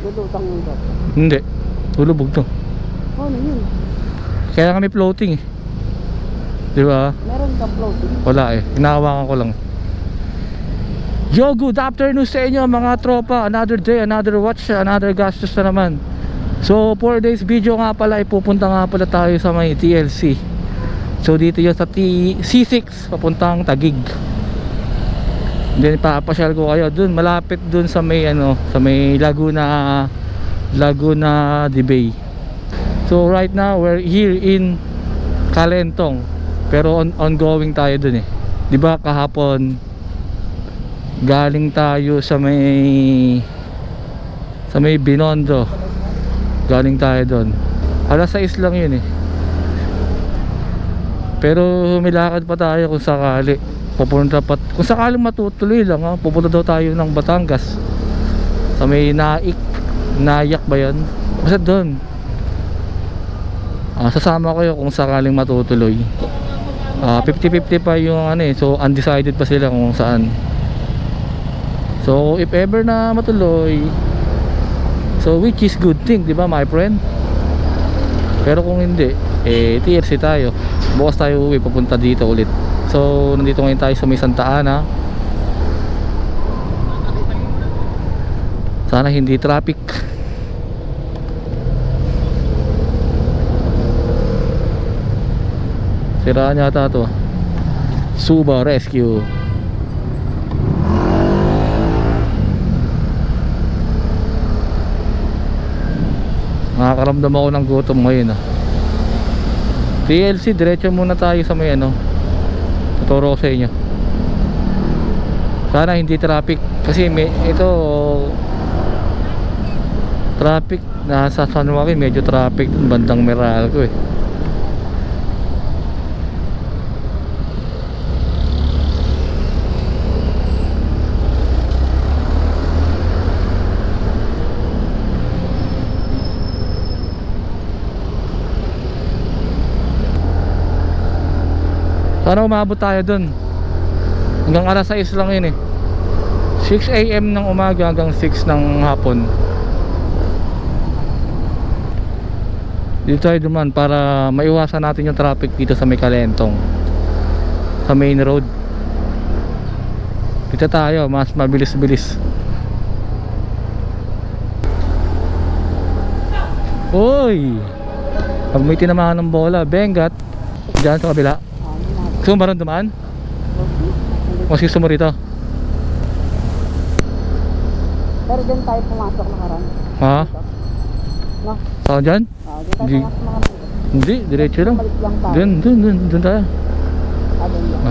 Lulutang yung dot. Hindi. Tulubog to. Ano yun? Kaya kami floating eh. Di ba? Meron ka floating. Wala eh. Hinahawakan ko lang. Yo, good afternoon sa inyo mga tropa. Another day, another watch, another gastos na naman. So, 4 days video nga pala, ipupunta nga pala tayo sa may TLC. So, dito yun sa T C6, papuntang Tagig. Then, papasyal ko kayo dun, malapit dun sa may, ano, sa may Laguna, Laguna de Bay. So, right now, we're here in Kalentong. Pero on ongoing tayo dun eh. 'Di ba kahapon galing tayo sa may sa may Binondo. Galing tayo doon. Alas 6 lang 'yun eh. Pero may lakad pa tayo kung sakali. Pupunta pa kung sakaling matutuloy lang ha, pupunta daw tayo ng Batangas. Sa may Naik, Nayak ba 'yon? Basta doon. Ah, sasama ko yun kung sakaling matutuloy. Ah, 50-50 pa yung ano eh. So undecided pa sila kung saan. So if ever na matuloy, so which is good thing, 'di ba, my friend? Pero kung hindi, eh TRC tayo. Bukas tayo uwi papunta dito ulit. So nandito ngayon tayo sa may Santa Ana. Sana hindi traffic. Siraan yata to. Suba Rescue. Nakakaramdam ako ng gutom ngayon ah. TLC, diretso muna tayo sa may ano. Tuturo sa inyo. Sana hindi traffic kasi may ito traffic nasa San Joaquin medyo traffic bandang Meralco eh. Sana umabot tayo dun. Hanggang alas 6 lang yun eh. 6am ng umaga hanggang 6 ng hapon. Dito tayo duman para maiwasan natin yung traffic dito sa may Kalentong. Sa main road. Dito tayo mas mabilis-bilis. Uy! Pag may tinamahan ng bola, bengat Diyan sa kabila? Gusto mo ba ron dumaan? Sige gusto mo rito? Pero din tayo pumasok na karan. Ha? No? Saan dyan? Ah, din tayo Di- pumasok karan. Hindi, diretso lang Balik lang tayo. Dun, dun, dun, dun tayo Ah, dun lang.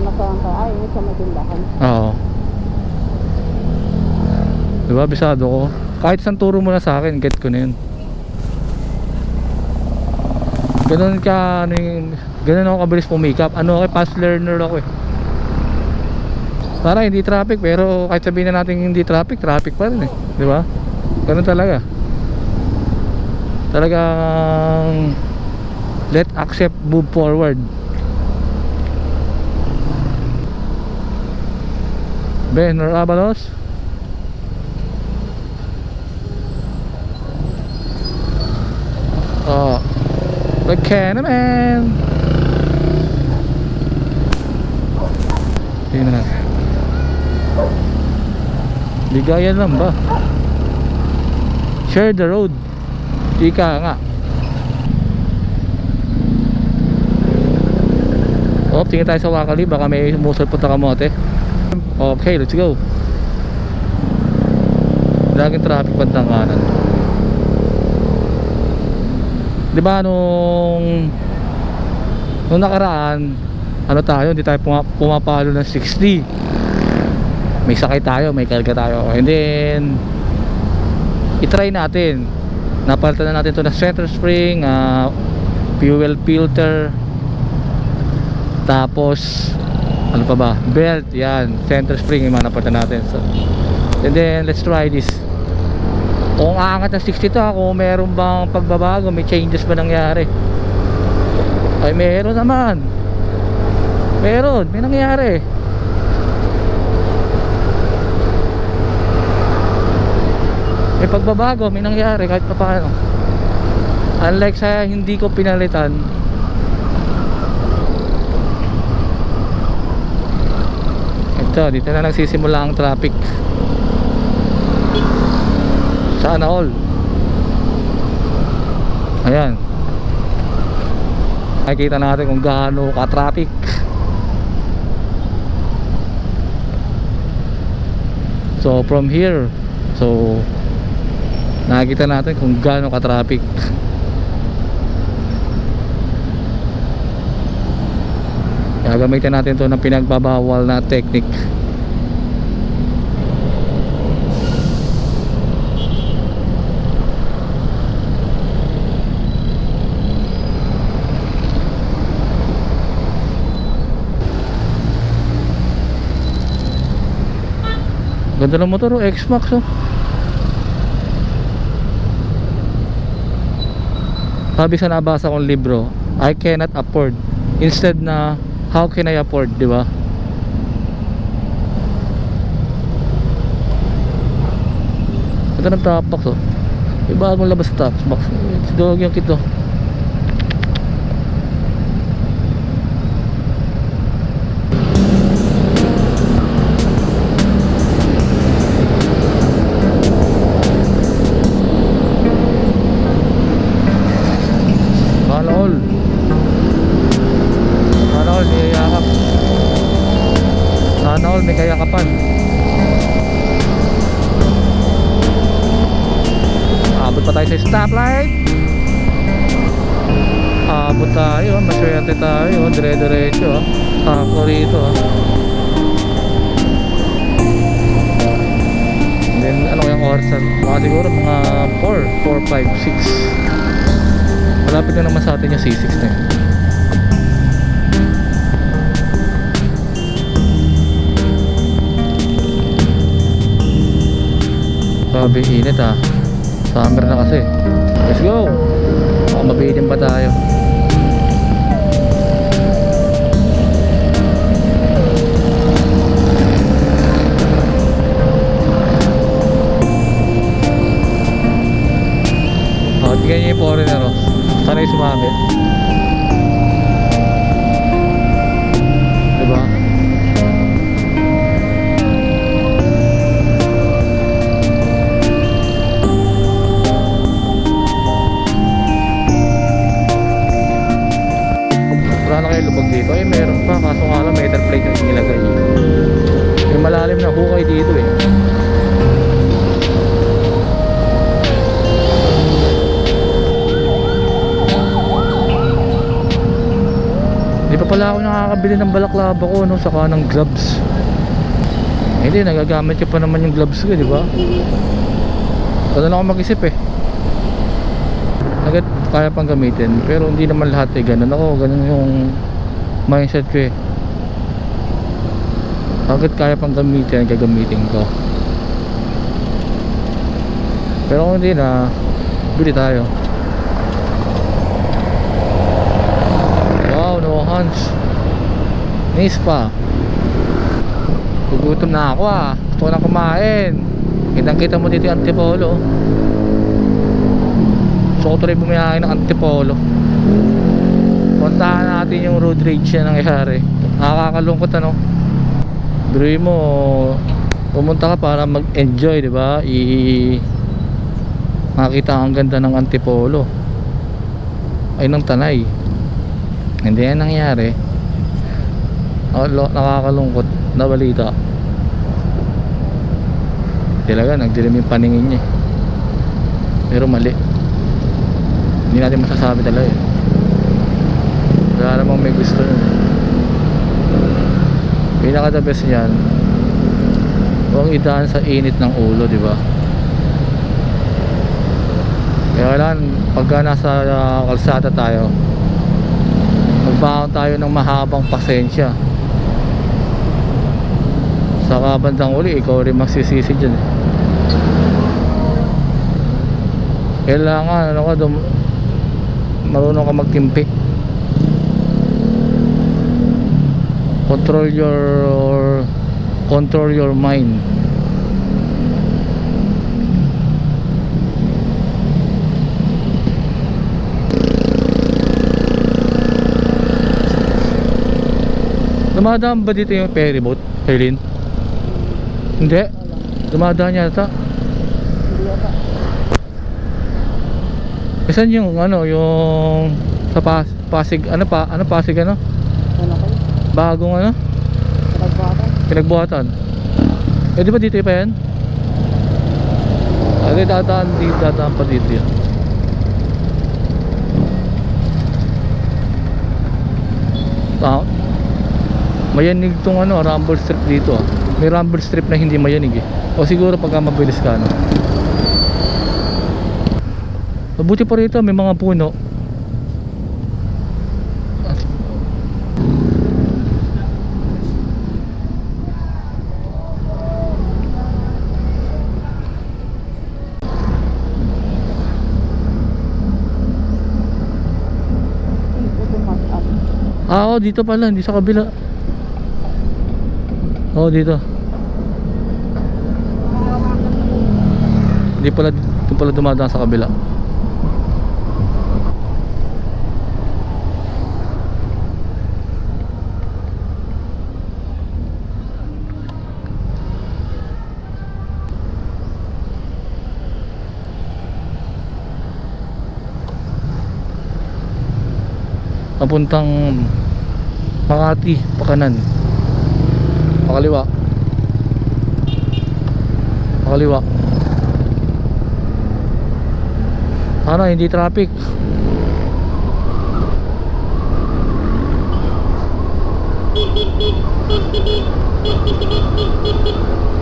Nasaan tayo, ay, sa may tindahan. Oo Diba, bisado ko Kahit saan turo mo na sa akin, get ko na yun Ganun ka, ano yung Ganun ako kabilis pumikap Ano ako, fast learner ako eh Para hindi traffic pero kahit sabihin na natin hindi traffic, traffic pa rin eh. Di ba? Ganun talaga. Talagang let accept move forward. Benner Abalos. Oh. The Candyman. Tingnan natin. Bigayan lang ba? Share the road. Ika nga. Oh, tingin tayo sa Wakali. Baka may musal punta kamote. Okay, let's go. Laging traffic bandang kanan. Di ba nung nung nakaraan ano tayo, hindi tayo puma, pumapalo ng 60 may sakay tayo, may karga tayo. And then itry natin. Napalitan na natin to na center spring ah, fuel filter. Tapos ano pa ba, belt yan, center spring yung mga napalitan natin. So, and then let's try this kung aangat ng 60 to ha, kung meron bang pagbabago may changes ba nangyari? Ay meron naman. Meron may nangyari. May pagbabago may nangyari kahit pa paano unlike sa hindi ko pinalitan. Ito dito na nagsisimula ang traffic sana all. Ayan. Nakikita natin kung gaano ka traffic so from here so nakikita natin kung gaano ka traffic gagamitin natin to ng pinagbabawal na technique Ganda ng motor, oh, X-Max oh. Sabi sa nabasa kong libro, I cannot afford. Instead na, how can I afford, di ba? Ganda ng top box oh. May bagong labas top box. It's dog yung kito. Tayo, maswerte tayo, dire-diretso. ah. Ako rito. ah. Then ano kayang oras? Mga siguro mga 4, 4, 5, 6. Malapit na naman sa atin yung C6 na yun. Grabe init ah. Summer na kasi. Let's go! Baka pa tayo. Niyo yung foreigner oh. Sanay sumabit. Pala ako nakakabili ng balaklava ko no, saka ng gloves. Hindi, nagagamit ko pa naman yung gloves ko, di ba? Wala na ako mag-isip eh. Agad kaya pang gamitin, pero hindi naman lahat eh ganun ako, ganun yung mindset ko eh. Agad kaya pang gamitin, gagamitin ko. Pero kung hindi na, bili tayo. Hands. Nice pa. Gugutom na ako ah. Gusto ko na kumain. Kitang kita mo dito yung antipolo. Gusto ko tuloy bumiyahe ng antipolo. Puntahan natin yung road rage na nangyari. Nakakalungkot ano. Biruin mo, pumunta ka para mag-enjoy, di ba? I makita ang ganda ng antipolo. Ay ng tanay. Hindi yan nangyari. Nakalo- Nakakalungkot na balita. Talaga, nagdilim yung paningin niya. eh. Pero mali. Hindi natin masasabi talaga eh. Wala namang may gusto nun. Pinaka the best niyan. Huwag idaan sa init ng ulo, di ba? Kaya kailangan pagka nasa uh, kalsada tayo, magbaon tayo ng mahabang pasensya. Sa kabandang uli, ikaw rin magsisisi dyan. eh. Kailangan, ano ka, dum marunong ka magtimpi. Control your control your mind. Dumadaan ba dito yung ferry boat, Kailin? Hindi. Dumadaan yata. Hindi yata. Saan yung ano, yung sa pas, Pasig, ano pa, ano Pasig ano? Ano kayo? Bagong ano? Nagbuhatan? Pinagbuhatan. Eh di ba dito pa yan? Ay, dadaan, di dadaan pa dito yan. Ah, mayanig tong ano, rumble strip dito ah. May rumble strip na hindi mayanig eh. O siguro pagka mabilis ka no. Mabuti pa rito, may mga puno. Ah, oh, dito pala, hindi sa kabila. Oh, dito. Hindi pala dito pala dumadaan sa kabila. papuntang Makati, Pakanan Pakaliwa Pakaliwa Ano, hindi traffic. Wala nga mga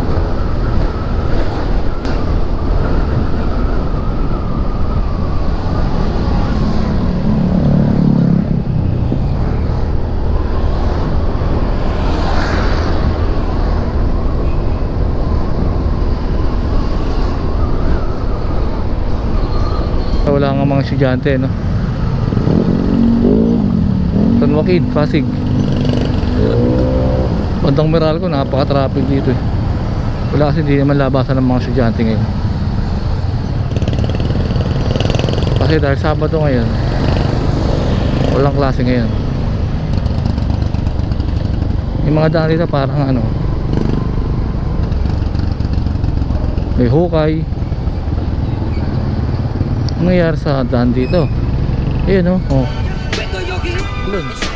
estudyante, no? San Joaquin, Pasig. Bandang Meralco, napaka-traffic dito eh. Wala kasi hindi naman labasan ng mga estudyante ngayon. Kasi dahil Sabado ngayon, walang klase ngayon. Yung mga daan dito parang ano, may hukay, Anong nangyari sa daan dito? Ayun oh. oh. Lunch.